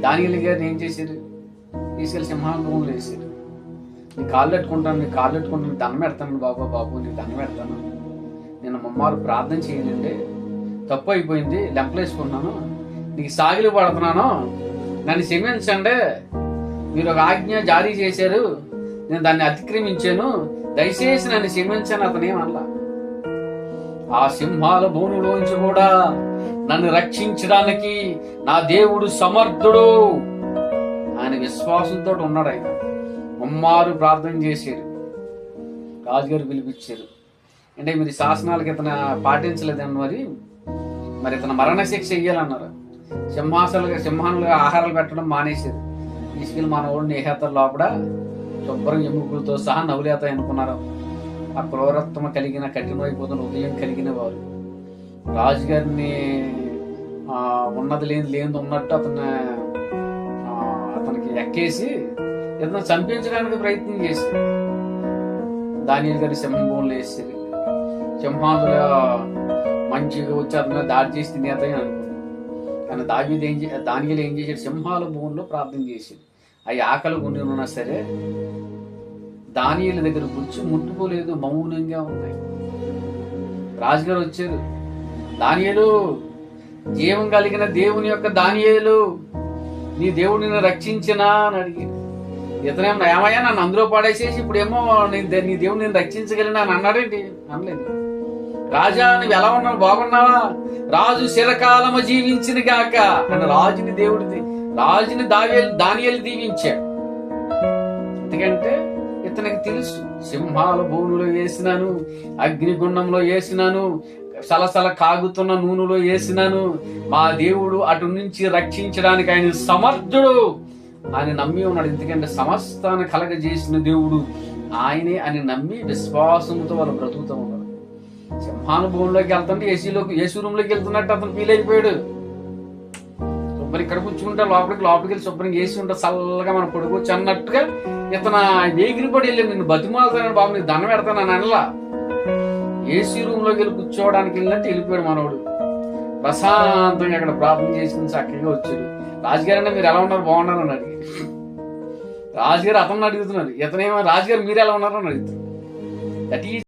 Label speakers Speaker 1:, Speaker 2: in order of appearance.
Speaker 1: దానియలు గారిని ఏం చేశారు? తీసుకెళ్ళి సింహాసనంలో వేశారు నీ కాళ్ళు పెట్టుకుంటాను నీ కాళ్ళు పెట్టుకుంటాను దండం పెడతాను బాబా బాబు నీకు దండం పెడతాను. నేను మమ్మారు ప్రార్థన చేయాలండి తప్పు అయిపోయింది లెంపలేసుకున్నాను నీకు సాగిలి పడుతున్నాను. నన్ను క్షమించండి. మీరు ఒక ఆజ్ఞ జారీ చేశారు. నేను దాన్ని అతిక్రమించాను. దయచేసి నన్ను క్షమించాను అతనేమల్లా ఆ సింహాల బోనులోంచి కూడా నన్ను రక్షించడానికి నా దేవుడు సమర్థుడు. ఆయన విశ్వాసంతో ఉన్నాడు ఆయన. ఉమ్మారు ప్రార్థన చేశారు. రాజుగారు పిలిపించారు. అంటే మీరు శాసనాలకు ఇతను పాటించలేదని మరి. మరి ఇతను మరణశిక్ష ఇయ్యాలన్నారు. సింహాసలుగా సింహానులుగా ఆహారాలు పెట్టడం మానేశారు. తీసుకెళ్ళి మన ఊళ్ళని నేహేతల లోపల శుభ్రం ఎముకలతో సహా నవ్వులేతాయి అనుకున్నారు. ఆ క్రూరత్వం కలిగిన కఠినమైపోతున్న ఉదయం కలిగిన వారు. రాజుగారిని ఉన్నది లేని లేనిది ఉన్నట్టు అతను అతనికి ఎక్కేసి ఇతను చంపించడానికి ప్రయత్నం చేసి దాని గారి సింహంలో వేసేది సింహాలు మంచిగా వచ్చి అతను దాడి చేసి తినేతాయి అనుకున్నాను కానీ దావీదు ఏం చే దానిలో ఏం చేశాడు? సింహాల భూమిలో ప్రార్థన చేసి అవి ఆకలి ఉండి ఉన్నా సరే దానియుల దగ్గర బుచ్చు ముట్టుకోలేదు మౌనంగా ఉన్నాయి. రాజుగారు వచ్చారు. దానియలు జీవం కలిగిన దేవుని యొక్క దానియలు నీ దేవుడు నిన్ను రక్షించినా అని అడిగాడు. ఇతనేమో ఏమయ్యా నన్ను అందరూ పడేసేసి ఇప్పుడేమో నేను దే- నీ దేవుడు నేను రక్షించగలిగినా అని అన్నాడేంటి? అనలేదు. రాజా నువ్వు ఎలా ఉన్నావు? బాగున్నావా? రాజు చిరకాలము జీవించింది గాక. రాజుని దేవుడిది రాజుని దావేలు దానియలు దీవించాడు. తెలుసు. సింహాల బోనులో వేసినాను అగ్నిగుండంలో వేసినాను సలసల కాగుతున్న నూనెలో వేసినాను. మా దేవుడు అటు నుంచి రక్షించడానికి ఆయన సమర్థుడు. ఆయన నమ్మి ఉన్నాడు. ఎందుకంటే సమస్తాన్ని కలగజేసిన దేవుడు ఆయనే అని నమ్మి విశ్వాసంతో వాళ్ళు బ్రతుకుతూ ఉన్నారు. సింహానుభవంలోకి వెళ్తుంటే ఏసీలోకి ఏసీ రూమ్లోకి వెళ్తున్నట్టు అతను ఫీల్ అయిపోయాడు. శుభ్రం ఇక్కడ కూర్చుంటే లోపలికి లోపలికి వెళ్ళి శుభ్రం చేసి ఉంటే చల్లగా మనం పడుకోవచ్చు అన్నట్టుగా ఇతను ఎగిరిపడి వెళ్ళి నిన్ను బతిమాలుతానని బాబు నీకు దండం పెడతాను అని అనలా. ఏసీ రూమ్లోకి వెళ్ళి కూర్చోవడానికి వెళ్ళినట్టు వెళ్ళిపోయాడు మనవాడు ప్రశాంతంగా అక్కడ ప్రార్థన చేసుకుని చక్కగా వచ్చాడు. రాజుగారు అంటే మీరు ఎలా ఉన్నారు? బాగున్నారు? అని అడిగి రాజుగారు అతను అడుగుతున్నారు. ఇతనేమో రాజుగారు మీరు ఎలా ఉన్నారు? అని అడుగుతున్నారు దట్ ఈజ్